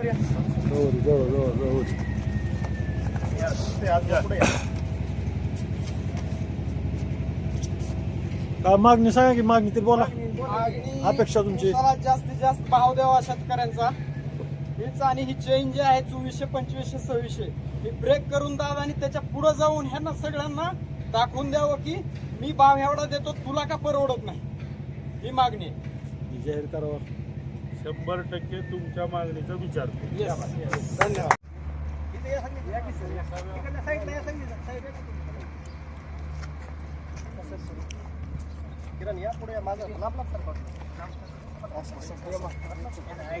जवळ जवळ जवळ जवळ काय मागणी सांगा की मागणी तरी बोला अपेक्षा तुमची? जास्तीत जास्त भाव द्यावा शेतकऱ्यांचा हीच आणि ही चेन जी आहे चोवीसशे पंचवीसशे सव्वीसशे ही ब्रेक करून द्यावं आणि त्याच्या पुढे जाऊन ह्यांना सगळ्यांना दाखवून द्यावं की मी भाव एवढा देतो तुला का परवडत नाही ही मागणी. जाहीर करावा शंभर टक्के तुमच्या मागणीचा विचार करू. धन्यवाद.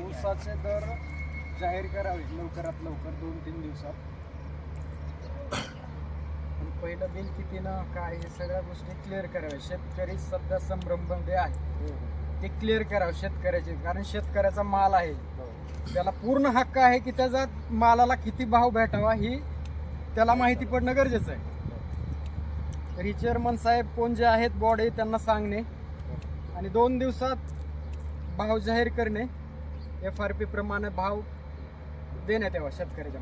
ऊसाचे दर जाहीर करावे. लवकरात लवकर दोन तीन दिवसात. आणि पहिलं बिल कितीनं काय हे सगळ्या गोष्टी क्लिअर कराव्या. शेतकरी सध्या संभ्रममध्ये आहे. ते क्लिअर करावं शेतकऱ्याचे. कारण शेतकऱ्याचा माल आहे. त्याला पूर्ण हक्क आहे की त्याचा मालाला किती भाव भेटावा ही त्याला माहिती पडणं गरजेचं आहे. तर ही चेअरमन साहेब कोण जे आहेत बॉडी त्यांना सांगणे. आणि दोन दिवसात भाव जाहीर करणे. एफ आर पी प्रमाणे भाव देण्यात यावा शेतकऱ्याच्या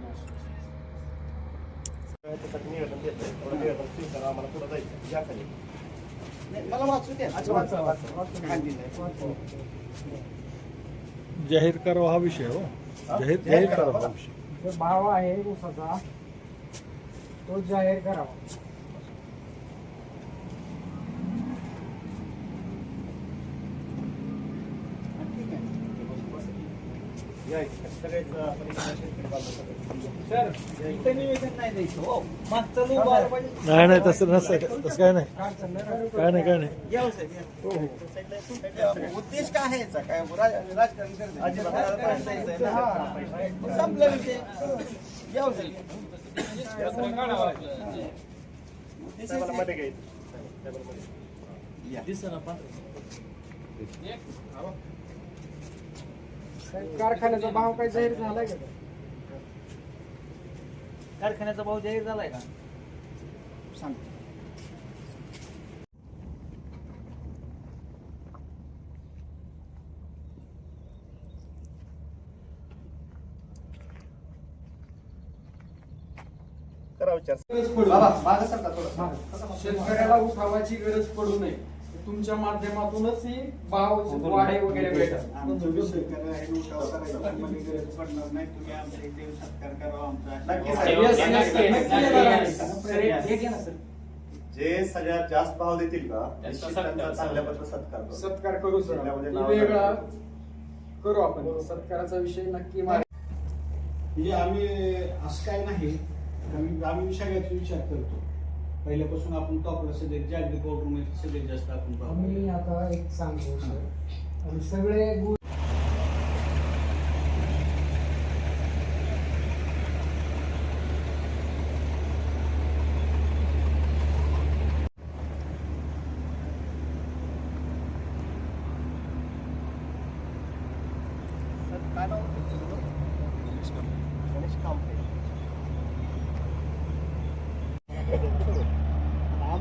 जाहीर करावा हा विषय हो. जाहीर जाहीर करावा. हा विषय. जो भाव आहे ऊसाचा तो जाहीर करावा सर इथं निवेदन नाही. नाही नाही तसं नसतं तसं काय नाही. काय नाही काय नाही. उद्देश काय आहे याचा? काय राज- राजकारण आहे ना? संपला विषय यावं साहेब. उद्देश हेच आहे. या. साहेब, कारखान्याचा भाव काय जाहीर झालाय का? कारखान्याचा भाव जाहीर झालाय का? सांग. करा विचार. शेतकऱ्याला उठावाची गरज पडू नये. तुमच्या माध्यमातूनच ही भाव वाढे वगैरे भेटत आमचं बी शेतकरी आहे, उठाव करायची आम्हाला गरज पडणार नाही. तुम्ही आमच्या इथे येऊन सत्कार करावा आमचा. नक्की साहेब. Yes, yes, sir. नक्की येणार आहे. जे सगळ्यात जास्त भाव देतील का निश्चित त्यांचा चांगल्या पद्धतीने सत्कार करू. सत्कार करू सर जिल्ह्यामध्ये नाव वेगळा. करू आपण सत्काराचा विषय नक्की मार म्हणजे आम्ही असं काय नाही आम्ही आम्ही सगळ्याचा विचार करतो पहिल्यापासून आपण टॉपला सगळे जागतिक गव्हर्नमेंट सगळ्यात जास्त आपण. आम्ही आता एक सांगतो सर आणि सगळे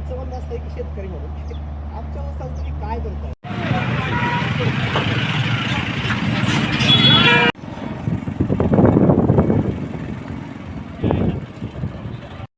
नाव म्हणणं असं आहे की शेतकरी म्हणून. आमच्यावर सांगतो की काय करताय